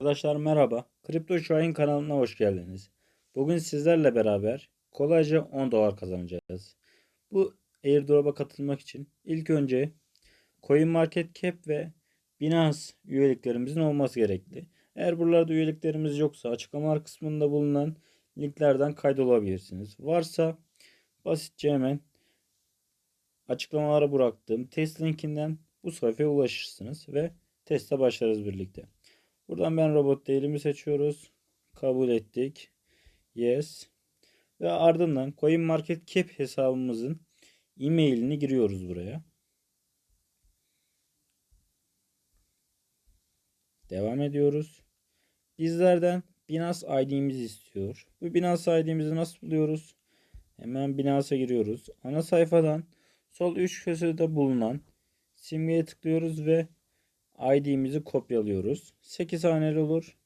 Arkadaşlar merhaba. Kripto Şahin kanalına hoş geldiniz. Bugün sizlerle beraber kolayca 10 dolar kazanacağız. Bu airdrop'a katılmak için ilk önce CoinMarketCap ve Binance üyeliklerimizin olması gerekli. Eğer buralarda üyeliklerimiz yoksa açıklamalar kısmında bulunan linklerden kaydolabilirsiniz. Varsa basitçe hemen açıklamalara bıraktığım test linkinden bu sayfaya ulaşırsınız ve teste başlarız birlikte. Buradan ben robot değilimi seçiyoruz. Kabul ettik. Yes. Ve ardından CoinMarketCap hesabımızın e-mailini giriyoruz buraya. Devam ediyoruz. Bizlerden Binance ID'mizi istiyor. Bu Binance ID'mizi nasıl buluyoruz? Hemen Binance'a giriyoruz. Ana sayfadan sol üst köşede bulunan simgeye tıklıyoruz ve ID'mizi kopyalıyoruz. 8 haneli olur.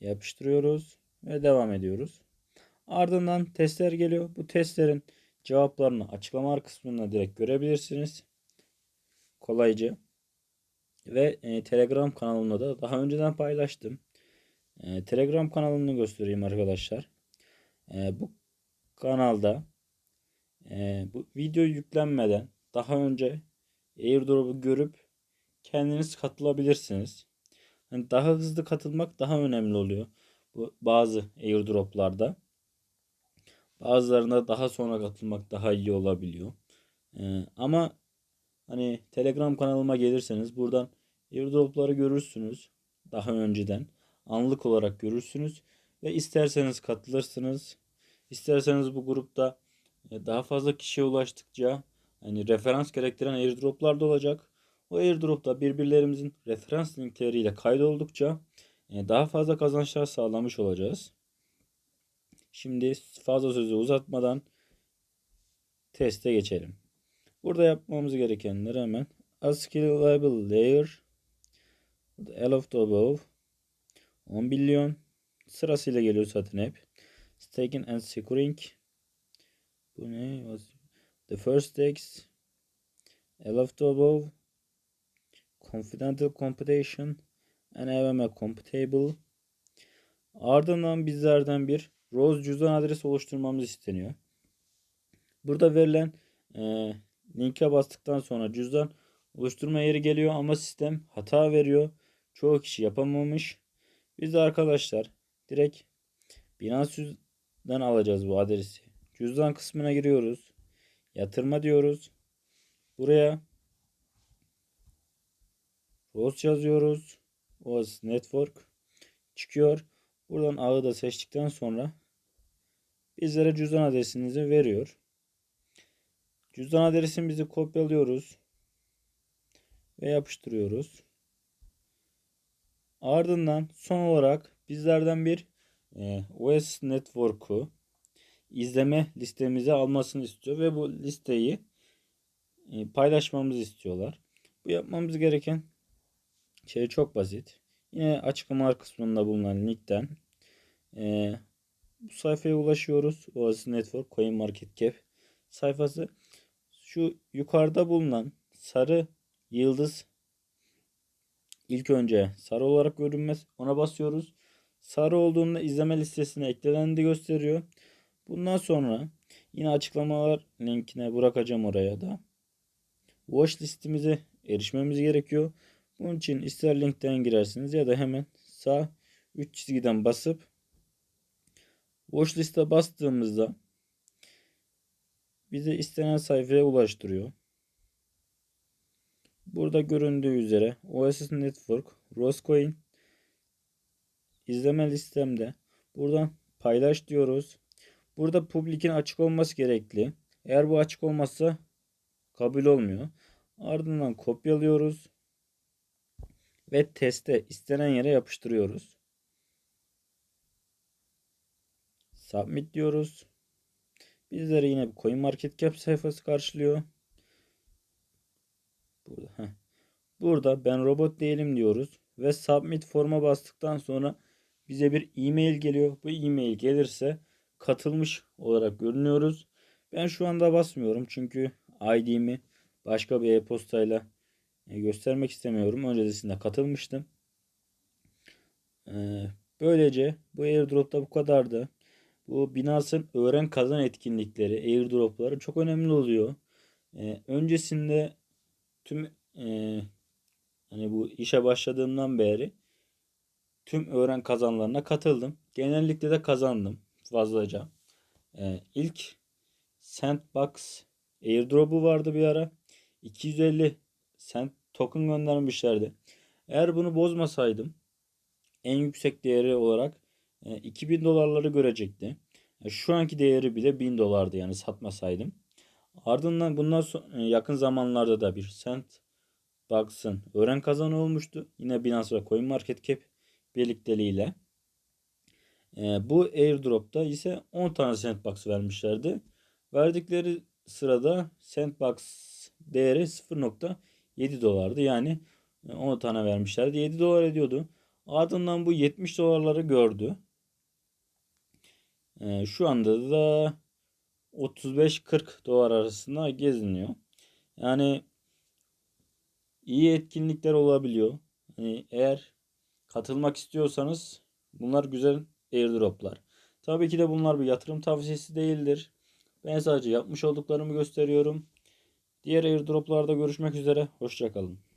Yapıştırıyoruz ve devam ediyoruz. Ardından testler geliyor. Bu testlerin cevaplarını açıklamalar kısmında direkt görebilirsiniz. Kolayca. Ve e, Telegram kanalımda da daha önceden paylaştım. E, Telegram kanalını göstereyim arkadaşlar. E, bu kanalda e, bu video yüklenmeden daha önce airdrop'u görüp kendiniz katılabilirsiniz. Yani daha hızlı katılmak daha önemli oluyor. Bu bazı airdrop'larda. Bazılarında daha sonra katılmak daha iyi olabiliyor. Ee, ama hani Telegram kanalıma gelirseniz buradan airdrop'ları görürsünüz. Daha önceden anlık olarak görürsünüz ve isterseniz katılırsınız. İsterseniz bu grupta e, daha fazla kişiye ulaştıkça hani referans gerektiren airdroplar da olacak. O airdropta birbirlerimizin referans linkleriyle kaydoldukça e, daha fazla kazançlar sağlamış olacağız. Şimdi fazla sözü uzatmadan teste geçelim. Burada yapmamız gerekenleri hemen Ascalable Layer L of the above 10 milyon sırasıyla geliyor zaten hep. Staking and securing bu ne? The first text, the above, confidential computation, and AVM computable. Ardından bizlerden bir Rose cüzdan adresi oluşturmamız isteniyor. Burada verilen e, linke bastıktan sonra cüzdan oluşturma yeri geliyor ama sistem hata veriyor. Çoğu kişi yapamamış. Biz de arkadaşlar direkt Binance'dan alacağız bu adresi. Cüzdan kısmına giriyoruz. Yatırma diyoruz. Buraya ROS yazıyoruz. OS Network çıkıyor. Buradan ağı da seçtikten sonra bizlere cüzdan adresinizi veriyor. Cüzdan adresimizi kopyalıyoruz ve yapıştırıyoruz. Ardından son olarak bizlerden bir e, OS Network'u izleme listemize almasını istiyor ve bu listeyi e, paylaşmamızı istiyorlar. Bu yapmamız gereken şey çok basit. Yine açıklama kısmında bulunan linkten e, bu sayfaya ulaşıyoruz. Oasis Network Coin Market Cap sayfası. Şu yukarıda bulunan sarı yıldız ilk önce sarı olarak görünmez. Ona basıyoruz. Sarı olduğunda izleme listesine ekleneni gösteriyor. Bundan sonra yine açıklamalar linkine bırakacağım oraya da. Watch listimize erişmemiz gerekiyor. Bunun için ister linkten girersiniz ya da hemen sağ 3 çizgiden basıp watch liste bastığımızda bize istenen sayfaya ulaştırıyor. Burada göründüğü üzere Oasis Network, Roscoin izleme listemde buradan paylaş diyoruz. Burada public'in açık olması gerekli. Eğer bu açık olmazsa kabul olmuyor. Ardından kopyalıyoruz. Ve teste istenen yere yapıştırıyoruz. Submit diyoruz. Bizlere yine bir CoinMarketCap sayfası karşılıyor. Burada. Burada ben robot değilim diyoruz. Ve submit forma bastıktan sonra bize bir e-mail geliyor. Bu e-mail gelirse katılmış olarak görünüyoruz. Ben şu anda basmıyorum çünkü ID'mi başka bir e-postayla e, göstermek istemiyorum. Öncesinde katılmıştım. E, böylece bu airdrop'ta bu kadardı. Bu Binance'ın öğren kazan etkinlikleri, airdrop'ları çok önemli oluyor. E, öncesinde tüm e, hani bu işe başladığımdan beri tüm öğren kazanlarına katıldım. Genellikle de kazandım fazlaca. E, ilk Sandbox airdrop'u vardı bir ara. 250 cent token göndermişlerdi. Eğer bunu bozmasaydım en yüksek değeri olarak e, 2000 dolarları görecekti. E, Şu anki değeri bile 1000 dolardı yani satmasaydım. Ardından bundan sonra yakın zamanlarda da bir Sandbox'ın öğren kazanı olmuştu. Yine Binance ve CoinMarketCap birlikteliğiyle. E, bu airdrop'ta ise 10 tane Sandbox vermişlerdi. Verdikleri sırada Sandbox değeri 0.7 dolardı. Yani 10 tane vermişlerdi. 7 dolar ediyordu. Ardından bu 70 dolarları gördü. Ee, şu anda da 35-40 dolar arasında geziniyor. Yani iyi etkinlikler olabiliyor. Hani eğer katılmak istiyorsanız bunlar güzel airdroplar. Tabii ki de bunlar bir yatırım tavsiyesi değildir. Ben sadece yapmış olduklarımı gösteriyorum. Diğer airdroplarda görüşmek üzere. Hoşçakalın.